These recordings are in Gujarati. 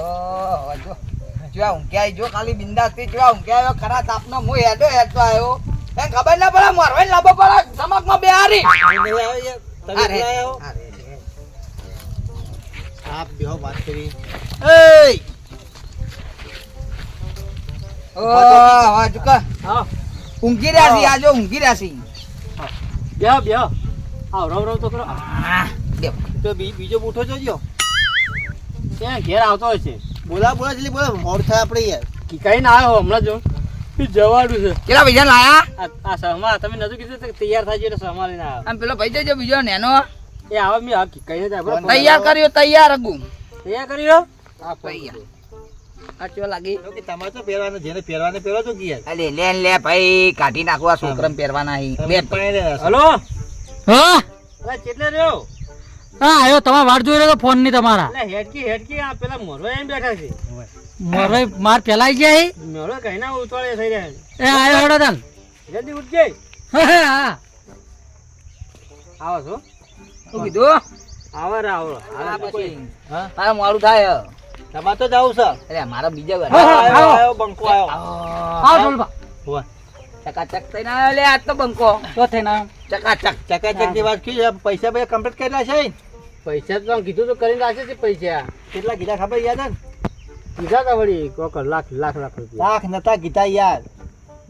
ઓહો, જો ઊંઘ્યા જો ખાલી જો આ ઊંઘ્યા આવ્યો ખરા તાપનો હું હેડો હેડતો આવ્યો ખબર ના પડે મોરવાઈ લાંબો પડે સમકમાં બે હારી અરે, અરે, આપ બેહો વાત કરી ઊંઘી રહ્યા છીએ આજો ઊંઘી રહ્યા છીએ બેહો. બેહો આવ રવ રવ તો કરો. તો બી- બીજો બૂઠો જોજો. ઘેર આવતો હોય છે? બોલા બોલા જલ્દી બોલા મોડ થાય આપણે યાર. કઈ ના આવ્યો હમણાં જો જવાનું છે. કેટલા પૈસા લાયા? આ સહમા તમે નતું કીધું તૈયાર થાય એટલે સહમા લઈને આવ્યો. આમ પેલો ભાઈ જજો બીજો નેનો? એ આવે મેં આ કઈ આપણે તૈયાર કર્યો તૈયાર અગુ. તૈયાર કર્યો? આ તૈયાર આ ચો લાગી. કે તમારે તો પહેરવાના જેને પહેરવાને પહેરો તો ગયા અલે લે લે ભાઈ કાઢી નાખવા છોકરાને પહેરવાના અહીં. બે હલો? હા? અલા રહ્યો? હા આવ્યો તમારે વાટ જોઈ રહ્યો ફોનની તમારા. હેડકી હેડકી આ પેલા મોરવા એમ બેઠા છે. મોરવા માર પેલાઈ ગયા હી? મોરવા કઈ ના ઉતવાળે થઈ રહ્યા એ આવ્યો હેડો તન. જલ્દી ઉઠજે. હા, હા આવો છો. શું કીધું? આવો રે આવો. આ પછી. હા મારે મોડું થાય તમારે તો જવું છે. અરે મારા બીજા. આવ્યો બંકો આવ્યો આવો. ઢોલબા. હોવે. ચકાચક થઈને ના લે આજ તો બંકો. તો થઈને ના ચકાચક ચકાચક. ની વાત કી પૈસા ભાઈ કમ્પ્લીટ કરેલા છે પૈસા તો કીધું તો કરીને રાખે છે પૈસા. કેટલા કીધા ખબર ને? કીધા તા વળી કોક લાખ લાખ લાખ લાખ નતા કીધા યાર.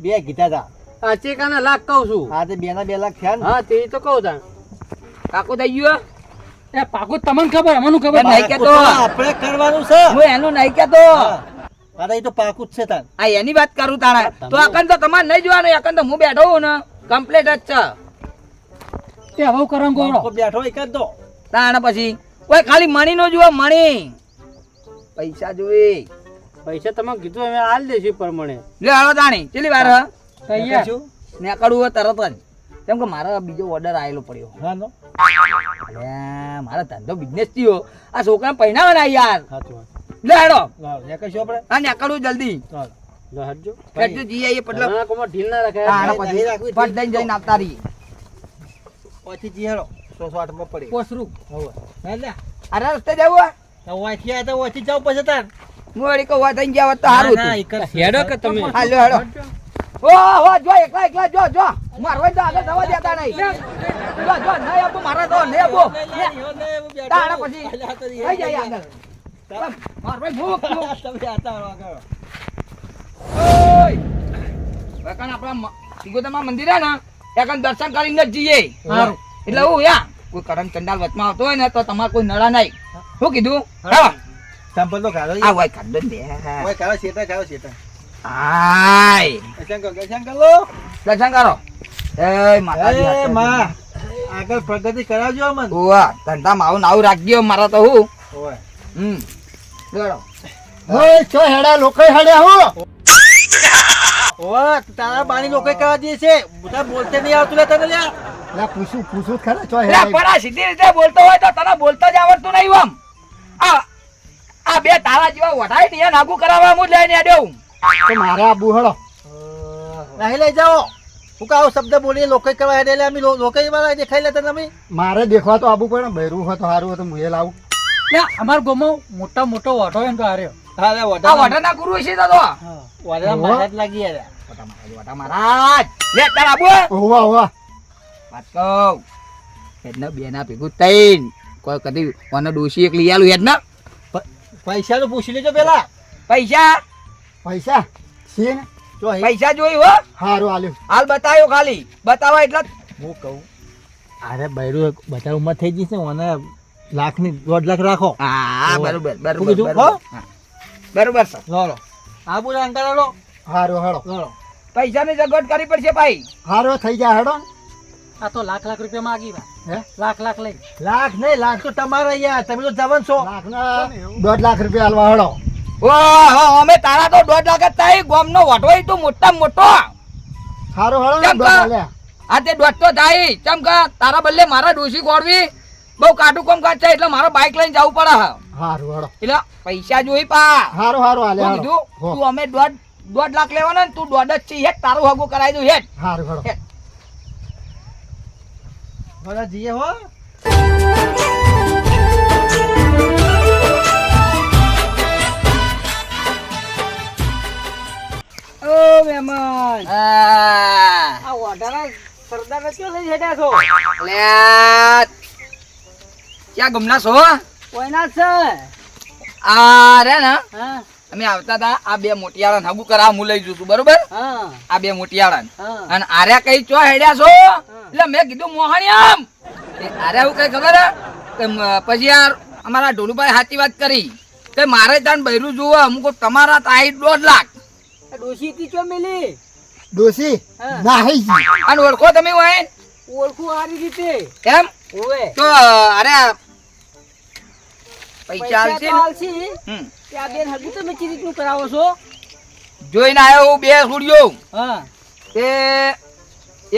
બે કીધા તા. આ ચેકાના લાખ કહું છું. હા તે બે ના બે લાખ થયા હા તે તો કહું તા કાકો થઈ ગયો એ પાકો તમને ખબર અમને ખબર. નહીં કેતો. આપણે કરવાનું છે. હું એનું નહીં કેતો. અરે એ તો પાકું જ છે તાર આ એની વાત કરું તારા તો અકન તો તમારે નહીં જોવાનું અકન તો હું બેઠો હું ને. કમ્પ્લીટ જ છે. તે હવે બંકો બેઠો એક જ દો તાણે પછી. કોઈ ખાલી મણી નો જુઓ મણી. પૈસા જોઈ પૈસા તમે કીધું અમે હાલ દેશું પ્રમાણે. લે હાલો તાણી કેટલી વાર હ? તૈયાર શું? નીકળવું હોય તરત જ. કેમ કે મારા બીજો ઓર્ડર આવેલો પડ્યો. હા નો મારા ધંધો બિઝનેસ થયો. આ છોકરા પહેણાવે યાર. સાચું લે હેડો લાવ, ને કહીશું આપણે? હા નીકળવું જલ્દી. ચાલ. લો હટજો જી આવીએ પટલો. કોમાં ઢીલ ના રખાય. તાણે નહીં પછી રાખવી, પટ દઈને જઈને આવતા રહીએ પછી જી હેડો સો સો આઠમાં પડી. કોસરું હવે. ના લે અરે રસ્તે જવું તો વાંચી આ તો વાંચી જાવ પછી તાર. હું વળી કહું હોય થઈને ગયા તો સારું એક હેડો કે તમે. હાલો લ્યો હેડો ઓ હો જો એકલા એકલા જો જો. મારવા તો આગળ જવા દેતા નહીં. જો જો નહીં આપો મારા તો નહીં આપો. તાણે પછી થઈ જાય આગળ. મારવા ભૂખ ભૂખ ઓય. વેકન આપણા સિગોતરમાં મંદિર હે ને એકન દર્શન કરીને જઈએ. એટલે હું યા કોઈ કરમ ચંડાલ વચમાં આવતો હોય ને તો તમારે કોઈ નળા નહીં. શું કીધું? હા. સંપલ તો કાઢો આ હોય કાઢ દે હોય કાઢો શેતા કાઢો શેતા હાય. દર્શન દર્શન કરો. દર્શન કરો. એ માતાજી એ માં આગળ પ્રગતિ કરાવજો મને ઓવા ધંધામાં આવું આવું રાખજો મારા તો હું. ઓય. હમ. ગળો. ઓય છો હેડા લોકો હેડ્યા હો. ઓવા તારા બાણી લોકો કહેવા દે છે. બધા બોલતે નહીં આવતું તને લ્યા. લા પૂછું પૂછું ખરા ચો હે પરા સીધી રીતે બોલતો હોય તો તને બોલતા જ આવડતું નહીં આમ આ આ બે તારા જેવા વઢાય ને નાગુ કરાવવા હું જ લઈને આડ્યો તો મારે આ બુહળો. નહીં લઈ જાઓ. હું કાવ શબ્દ બોલી લોકો કરવા હેડે એટલે અમે લોકો વાળા દેખાઈ લેતા તમે? મારે દેખવા તો આબુ પડે ને બૈરું હોય તો સારું હોય તો મુએ લાવું. ના અમાર ગોમો મોટા મોટો વાઢો એમ તો હાર્યો આ વડા ગુરુ છે તો વાઢા વડા મારા જ લાગી યાર વાઢા મહારાજ, વઢા મહારાજ. લે તારા આબુ. ઓવા હોવા. વાત કહું. હેડને બે ના ભેગું તૈન કોઈ કદી મને ડોશી એક લઈ આલું હેડને પૈસા તો પૂછી લેજો પેલા. પૈસા? પૈસા? છે ને? પૈસા જોઈ હો. સારું આલ્યું. હાલ બતાવ્યો ખાલી. બતાવા એટલે. હું કહું. અરે બૈરું બધા ઉંમર થઈ જશે મને લાખની દોઢ લાખ રાખો. હા. બરોબર બરોબર? બરોબર. સર. લો આ બોલા અંકલ લો. સારું હાડો લો પૈસાની સગવડ કરવી પડશે ભાઈ. સારું થઈ જાય હાડો. ને. આ તો લાખ લાખ રૂપિયા માંગી હે? લાખ લાખ લઈ. લાખ નહીં લાખ તો તમારા અહીંયા તમે તો જવાન છો. લાખના દોઢ લાખ રૂપિયા હાલવા હળો ઓહો અમે તારા તો દોઢ લાખ જ ગોમ નો વટોય તું મોટા મોટો. સારું હળો ને દોઢ કા? આ તે દોઢ તો થાય. ચમ કે? તારા બદલે મારા ડોસી ગોળવી. બહુ કાટું કોમ કાચ છે એટલે મારે બાઇક લઈને જવું પડે હારું સારું હેડો એટલે પૈસા જોઈ પા. સારું સારું હાલે. કીધું તું અમે દોઢ દોઢ લાખ લેવાના ને તું દોઢ જ છે. હેઠ તારું હગું કરાવી દઉં હેઠ. સારું હેડો ભલે જઈએ હો. ઓ મહેમાન. આ ઓઢાના સરદાર કયો લઈ જડ્યા છો? લે ક્યાં ગમના છો? કોઈના છે? આ રે ને? હા. અમે આવતા હતા આ બે મોટિયાળા હગુ કરા હું લઈ જઉં બરોબર? આ બે મોટિયાળા અને આર્યા કઈ ચો હેડ્યા છો? એટલે મેં કીધું મોહણિયામ એ આર્યા કઈ ખબર પછી યાર અમારા ઢોલુભાઈ સાચી વાત કરી. કે મારે ત્યાં બૈરું જુઓ અમુક તમારા તાઈ દોઢ લાખ. ડોશી તી ચો મિલી? ડોસી નાહી અને ઓળખો તમે હોય ઓળખું આ રીતે. એમ? ઓવે તો અરે પૈસા આવશે? ત્યાં બેન હજુ તમે ચી રીતનું કરાવો છો? જોઈને આવ્યો હું બે સુડિયો હા. તે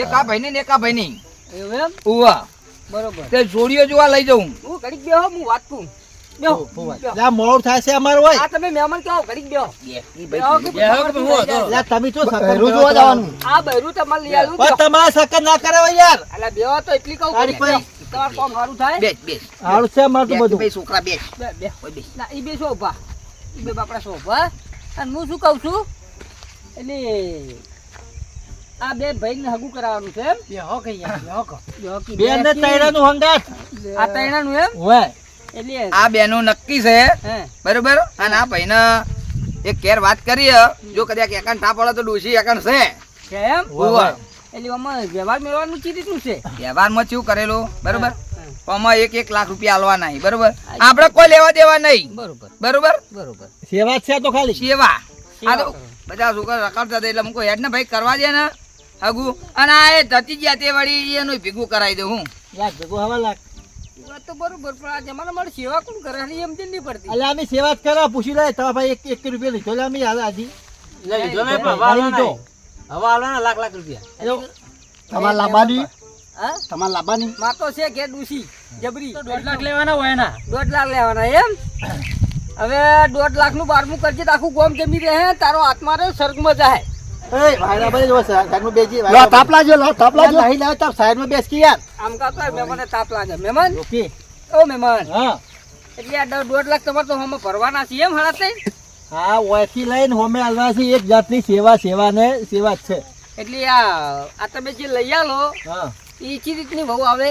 એક આ ભાઈ ને એક આ ભાઈ ની ઉવા. બરોબર. તે જોડીઓ જોવા લઈ જાઉં. હું ઘડીક બેહો હું વાત આ મોડું થાય છે અમારે હોય. આ તમે મહેમાન કહો ઘડીક બેહો. કે કે તમે તો જોવા જવાનું. આ બૈરું તમારે લઈ આલું પણ તમારે સકન ના કરે યાર. એટલે બેહો તો એટલી કહું કે તમારું કામ સારું થાય. બેસ બેસ. હારું છે અમારે તો બેસ બધું. ભાઈ છોકરા બેસ. બે બે. ના ઈ બે ઊભા ઈ બે બાપડા શું ઊભા અને હું શું કહું છું? એટલે આ બે હગું કરાવવાનું છે એમ? ને હંગાત. આ એમ? હોય એટલે આ નક્કી છે. હે. બરોબર? અને આ ભાઈ એક કેર વાત કરી જો કદાચ એકાંત ના પડે તો ડોસી એકાંત છે. એમ? ઉવા. એટલે આમાં વ્યવહાર મેળવાનું ચી રીતનું છે. વ્યવહારમાં શું કરેલું? બરોબર. આમાં એક એક લાખ રૂપિયા આલવા નહીં. બરોબર? આપણે કોઈ લેવા દેવા નહીં. બરોબર. બરોબર? બરોબર. સેવા છે તો ખાલી? સેવા. આ તો બધા છોકરા રખડતા હતા એટલે મૂકો હેડ ને ભાઈ કરવા દે ને. હગુ. અને આ એ ધતી ગયા તે વળી એનું ભેગું કરાવી દઉં હું. લાખ ભેગું હવા લાખ. વાત તો બરોબર પણ આ જમાના મારે સેવા કોણ કરે? છે એમ જ નહીં પડતી? એટલે અમે સેવા જ કરવા પૂછી લે તમારા ભાઈ એક એક રૂપિયા લીધો લે અમે હાલ આજી. લઈ લીધો ને પણ હવે આલવાના લાખ લાખ રૂપિયા. તમારે લાવવાની તમારે લાવવાની માં તો છે ઘેર ડૂસી જબરી. દોઢ લાખ લેવાના હોય ના દોઢ લાખ લેવાના એમ? હવે દોઢ લાખનું બારમું કરજે તો આખું ગોમ જમી રહે તારો આત્મા રે સ્વર્ગમાં જાય એટલે દોઢ દોઢ લાખ તમારે તો હમ ભરવાના છીએ એમ હળાતે હા ઓયથી લઈને હોમે હાલવા છે એક જાતની સેવા સેવા ને સેવા જ છે. એટલે આ આ તમે જે લઈ આલો હા. એ ચી રીતની વહુ આવે?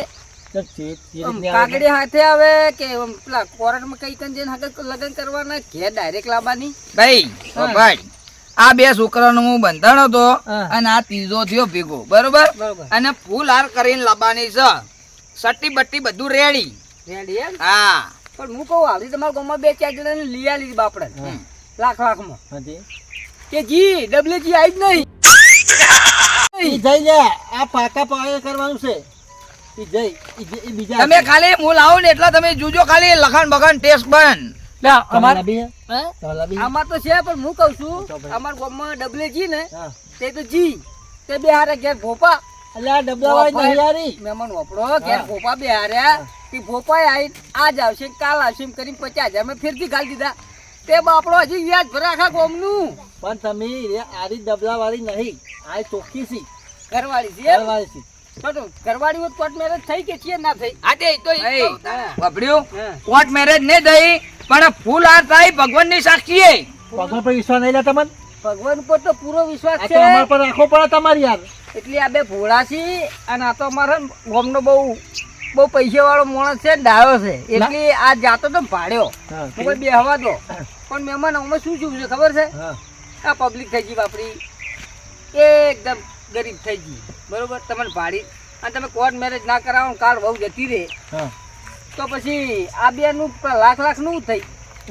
આવે. કાગડી હાથે આવે કે પેલા કોર્ટમાં કઈ કન જઈને લગ્ન કરવાના? ઘેર ડાયરેક્ટ લાવવાની? ભાઈ ભાઈ આ બે છોકરાનો હું બંધણ હતો અને આ ત્રીજો થયો ભેગો બરોબર? બરોબર. અને ફૂલ હાર કરીને લાવવાની છે. સટ્ટી બટ્ટી બધું રેડી. રેડી હા. પણ હું કહું હાલી તમારા ગામમાં બે ચાર જણા લઈ આલી બાપડે. લાખ લાખમાં. હાજી. કે જી ડબલે જી આવી જ નહીં. જઈ લે આ પાકા પાકા કરવાનું છે. ઈ જઈ ઈ જઈ- ઈ બીજા તમે ખાલી હું લાવું ને એટલે તમે જોજો ખાલી લખાણ બખાણ ટેસ્ટ બંધ? આમાં તો છે પણ હું કહું છું અમારા ગામમાં ડબલે જી ને તે તો જી તે બે હારે ઘેર ભોપા. એટલે ડબલા વાળી નહીં મહેમાન વાપરો ઘેર ભોપા બે હાર્યા તે ભોપાએ આઈ આજ આવશે કાલ આવશે એમ કરીને પચાસ હજાર મેં ફેરથી ઘાલી દીધા. તે બાપડો હજી વ્યાજ ભરે આખા ગામનું. પણ તમે આરી ડબલા વાળી નહીં. આ ચોખ્ખી સી ઘરવાળી છે ઘરવાળી છે. તો તો ઘરવાળી હોત કોર્ટ મેરેજ થઈ કે છે ના થઈ? આ તે તો હા. કોર્ટ મેરેજ ને થઈ પણ ફૂલ હાર થાય ભગવાનની એ ભગવાન પર વિશ્વાસ નહીં લે તમને? ભગવાન ઉપર તો પૂરો વિશ્વાસ આ છે. તો અમારા પર રાખો પડે તમારી યાર એટલે આ બે ભોળા છે અને આ તો ગોમ નો બહુ બહુ પૈસા વાળો માણસ છે ને ડાયો છે. એટલે આ જાતો તો ભાડ્યો. હા, હું કોઈ બેહવા દો. પણ મહેમાન અમે શું જોયું છે ખબર છે? આ પબ્લિક થઈ ગઈ બાપરી એકદમ ગરીબ થઈ ગઈ. બરોબર? તમને ભાડી. અને તમે કોર્ટ મેરેજ ના કરાવો કાલ બહુ જતી રહે. તો પછી આ બેનું લાખ લાખનું થઈ.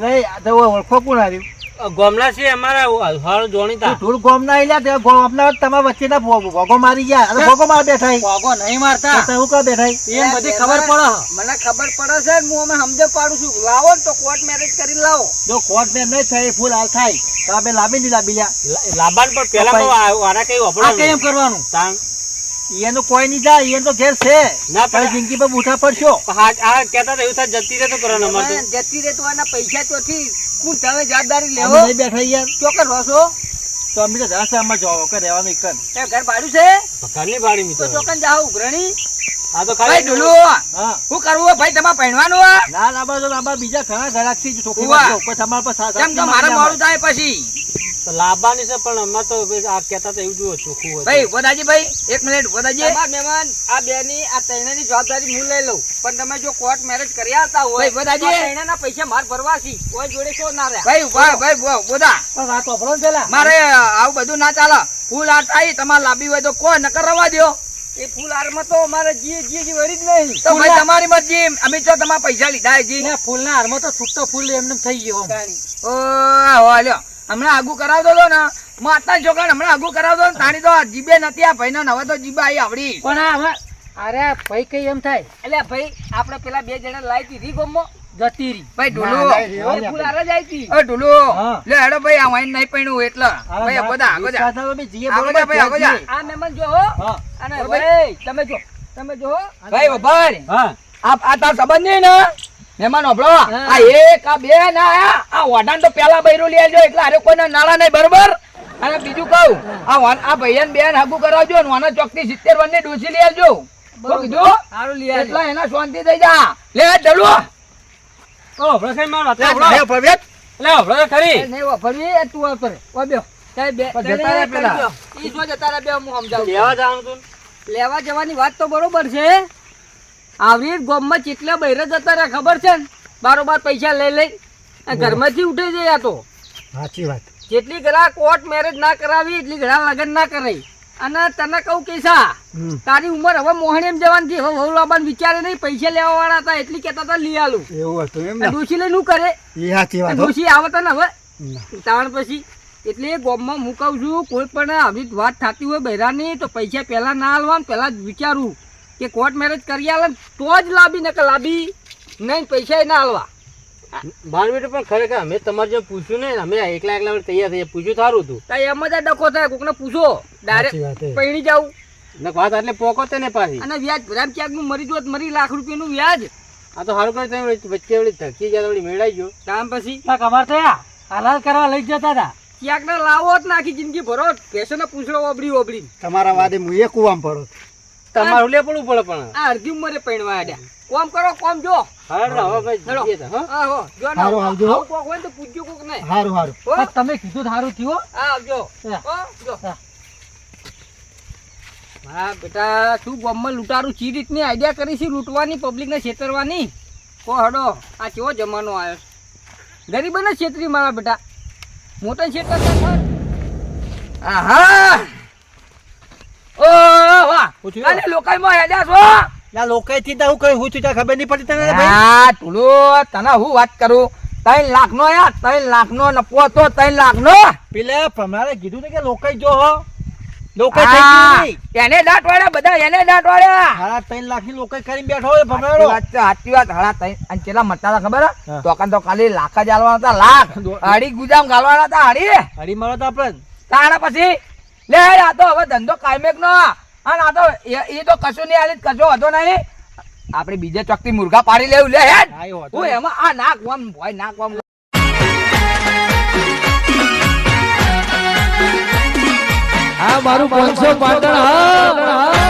નહીં આ તો ઓળખો કોણ આવ્યું ગોમલા છે અમારા હળ જોણીતા. ધૂળ ગોમના આયલા તે ગોમના તમારા વચ્ચેના ભોગો મારી ગયા. અને ભોગો માર બેઠા ભોગો નહીં મારતા. તો હું કા બેઠા એમ બધી ખબર પડે. મને ખબર પડે છે હું અમે સમજે પાડું છું. લાવો તો કોર્ટ મેરેજ કરી લાવો. જો કોર્ટ ને નહીં થાય ફૂલ હાલ થાય. તો આપણે લાવી નહીં લાવી લ્યા. લાબાન પણ પેલા તો આ- આના કઈ આ કેમ કરવાનું? તાંગ એનું કોઈ નહીં જાય એનો ઘેર છે. ના તારી પણ જિંદગી પર બૂઠા પડશો. આ આ કહેતા હતા એવું થાય જતી રહે તો કરવાનું અમારે જતી રહે તો આના પૈસા ચોથી કોણ તમે જવાબદારી લેવો નહીં બેઠા યાર. ચોક્કસ રહો તો અમે તો જશે આમાં જાવ કે રહેવાનું એક. તે ઘર ભાડું છે? ઘરની ભાડી તો ચોકન જાવ ઉઘરણી. હા તો ખાલી ડુલુ. હા. હું. કરવું ભાઈ તમારે પહેરવાનું ના ના બસ બીજા ઘણા ઘરાક છે છોકરી. ઉપર તમારા પર કેમ કે મારે મોડું. થાય પછી. તો લાવવાની છે પણ અમે તો આ કહેતા તો એવું જુઓ ચોખ્ખું હોય ભાઈ વદાજી ભાઈ એક મિનિટ વદાજી તમારા મહેમાન આ બેની આ ત્રણેયની જવાબદારી હું લઈ લઉં. પણ તમે જો કોર્ટ મેરેજ કરી આવતા હોય ભાઈ, બધાજી. તો પૈસા માર ભરવા છે. કોઈ જોડે શું ના રહ્યા? ભાઈ ઊભા ભાઈ બોધા પણ વાત વાપરો પેલા. મારે આવું બધું ના ચાલે. ફૂલ આર્ટ આવી તમારે લાંબી હોય તો કોઈ નકર રવા દ્યો. એ ફૂલ હારમાં તો અમારે જીએ જીએ જી વળી જ નહીં. તો ભાઈ તમારી મરજી. અમે તો તમારા પૈસા લીધા જી. ને ફૂલના હારમાં તો છૂટતો ફૂલ એમને થઈ ગયો ઓ લ્યો હમણાં આગુ કરાવતો હતો ને. માતા છોકરા હમણાં આગુ કરાવતો ને તારી તો જીબે નથી આ ભાઈ હવે તો જીબે આવી આવડી. પણ હવે અરે ભાઈ કઈ એમ થાય? એટલે ભાઈ આપણે પેલા બે જણા લાવી દીધી ગમો. જતી રહી. ભાઈ ઢોલો. ઢોલો. લે હેડો ભાઈ આ વાઈન નહીં પીણું એટલે. ભાઈ બધા આગો જા સાધનો બી જીએ આગો જા ભાઈ આગો જા આ મહેમાન જો હો. અને ભાઈ તમે જો. તમે જો હો. ભાઈ હા. આ આ તાર સંબંધ નહીં ને? મહેમાન હોભળો. આ એક આ બે ના આયા આ વાડાન તો પેલા બૈરું લઈ આવજો એટલે અરે કોઈને નાળા નહીં બરોબર? અને બીજું કહું આ વાન- આ ભાઈયાને બેન હાગુ કરાવજો ને વાના ચોકથી સિત્તેર વનની ડોસી લઈ આવજો. કીધું? સારું લઈ આવજો. એના શાંતિ થઈ જા. લે ડલું ઓ હમણાં કઈ મારો લે, હમણાં. લે હમણાં ખરી? નહીં વાપરવી તું વાપર ઓ બે- જતા રહે પેલા. ઈ જો જતા રહે બે હું સમજાવું. લેવા જવાનું તું. લેવા જવાની વાત તો બરોબર છે. આવી ગોમમાં ચેટલા બૈરા જતા રહ્યા ખબર છે ને? બારોબાર પૈસા લઈ લઈ ઘરમાંથી ઉઠે જાય આ તો. સાચી વાત. જેટલી ઘણા કોર્ટ મેરેજ ના કરાવી એટલી ઘણા લગ્ન ના કરાવી અને તને કહું કે સા તારી ઉંમર હવે મોહણી એમ જવાની હવે વહુ લાવવાનું વિચારે નહીં પૈસા લેવા વાળા હતા એટલી કહેતા હતા લઈ આલું. એવું હતું એમ ડોશી લઈ શું કરે? એ સાચી વાત હો. ડોસી આવે તને હવે? ના. તાણ પછી. એટલે ગામમાં હું કહું છું કોઈ પણ આવી વાત થતી હોય બહેરાની તો પૈસા પહેલા ના આલવા પહેલાં જ વિચારવું કે કોર્ટ મેરેજ કરી આલે તો જ લાવી નકર લાવી નહીં પૈસા ના હાલવા મારું પણ ખરેખર અમે તમારે જેમ પૂછ્યું ને અમે એકલા એકલા તૈયાર થઈએ. પૂછ્યું સારું હતું તો એમ જ ડખો થાય કોકને પૂછો. ડાયરેક્ટ પૈણી જાવ ને વાત એટલે પોકો તે ને પાછી. અને વ્યાજ ભરામ ક્યાંકનું મરી જોત મરી લાખ રૂપિયાનું વ્યાજ. આ તો સારું કરી તમે વચ્ચે વળી ધરતી ગયા વળી મેળાઈ ગયો. કામ પછી. કાંઈક થયા હાલાલ કરવા લઈ જતા હતા. ક્યાંક લાવો જ નાખી જિંદગી ભરો. ભેંસોને પૂછડો ઓબડી ઓબડી તમારા વાદે હું એ કુવામ પડો. તમારું લે પડવું પડે પણ. આ અડધી ઉંમરે પૈણવા આડ્યા. કોમ કરો કોમ જો. હવે ભાઈ હા. ને. હારું આવજો. કોક હોય તો પૂછજો કોક ને. સારું સારું તમે કીધું સારું થયું હા. આવજો. હો. જો હા. હા બેટા શું ગામમાં લૂંટારું ચી રીતની આઈડિયા કરી છે? લૂંટવાની પબ્લિકને છેતરવાની? કો હડો આ કેવો જમાનો આવ્યો છે? ગરીબોને છેતરી મારા બેટા. મોટા છેતરતા થાય. આહા! ઓ? અને લોકાઈમાં હેડ્યા છો? લા લોકાઈથી તો હું કઈ હું છું ખબર નહીં પડી તને હા તુલો તને હું વાત કરું? ત્રણ લાખ નો યાર ત્રણ લાખ નો નફો હતો ત્રણ લાખ નો પેલે ભમરાએ કીધું ને કે લોકાઈ જો હો. લોકાઈ થઈ ગઈ એને દાંત વાળ્યા બધા એને દાંત વાળ્યા હાડા ત્રણ લાખની લોકાઈ કરીને બેઠો હોય વાત છે, સાચી વાત. હાડા ત્રણ અને ચેલા હતા ખબર? હા. તો કાન તો ખાલી લાખ જ આલવાના હતા લાખ. હાડી ગુજામ ગાલવાના હતા હાડી હરી મારો તો આપણે. તાણા પછી લે આ તો હવે ધંધો કાયમેક નો અને આ તો એ- તો કશું નહીં આલી કશો હતો નહીં. આપણે બીજે ચોકથી મુર્ગા પાડી લેવું લે હેડ. હોતો હું એમાં આ નાક વમ ભોય નાક વમ હા મારું પાંચસો પાટણ હા.